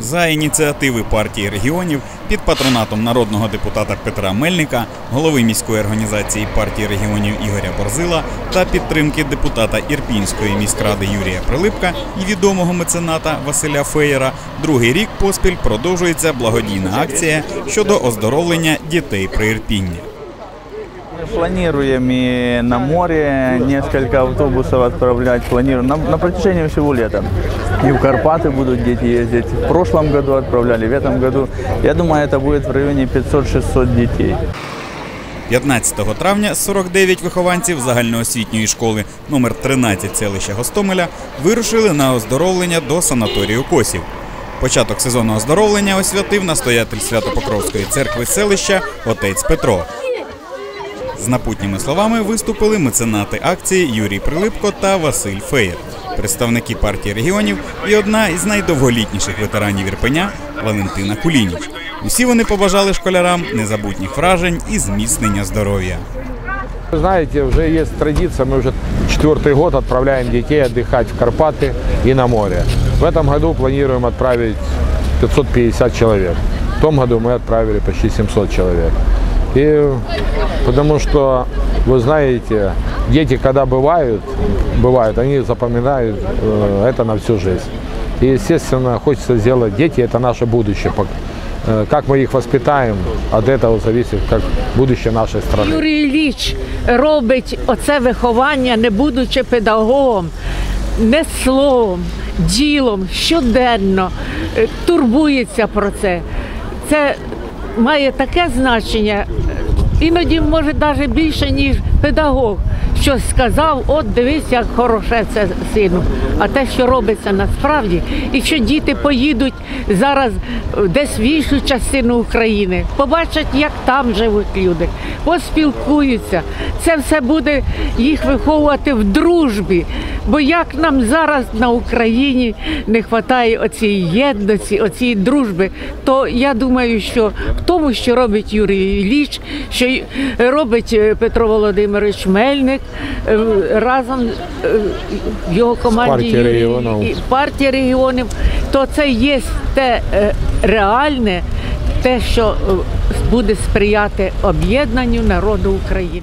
За ініціативи партії регіонів під патронатом народного депутата Петра Мельника, голови міської організації партії регіонів Ігоря Борзила та підтримки депутата Ірпінської міськради Юрія Прилипка і відомого мецената Василя Феєра, другий рік поспіль продовжується благодійна акція щодо оздоровлення дітей при Ірпінні. Мы Планируем и на море несколько автобусов отправлять. Планируем на, на протяжении всего лета. И в Карпаты будут дети ездить. В прошлом году отправляли, в этом году. Я думаю, это будет в районе 500-600 детей. 15 травня 49 вихованців загальноосвітньої школи номер 13 селища Гостомеля вирушили на оздоровлення до санаторію Косів. Початок сезону оздоровлення освятив настоятель Святопокровської церкви селища отець Петро. З напутніми словами виступили меценати акції Юрій Прилипко та Василь Феєр, представники партії регіонів і одна із найдовголітніших ветеранів Ірпеня Валентина Кулініч. Усі вони побажали школярам незабутніх вражень і зміцнення здоров'я. Вы знаете, уже есть традиция, мы уже четвертый год отправляем детей отдыхать в Карпаты и на море. В этом году планируем отправить 550 человек. В том году мы отправили почти 700 человек. И потому что, вы знаете, дети, когда бывают, бывают, они запоминают э, это на всю жизнь. И, естественно, хочется сделать, дети – это наше будущее. Пок- э, Как мы их воспитаем, от этого зависит как будущее нашей страны. Юрій Ілліч робить оце виховання, не будучи педагогом, не словом, ділом, щоденно е, турбується про це. Це має таке значення, іноді може навіть більше, ніж педагог. Щось сказав, от дивись, як хороше це сину. А те, що робиться насправді, і що діти поїдуть зараз десь в іншу частину України, побачать, як там живуть люди, поспілкуються. Це все буде їх виховувати в дружбі. Бо як нам зараз на Україні не вистачає оцієї єдності, оцієї дружби, то я думаю, що в тому, що робить Юрій Ілліч, що робить е, Петро Володимирович Мельник е, разом е, в його команді Партія регіонів. і партія регіонів, то це є те е, реальне, те, що е, буде сприяти об'єднанню народу України.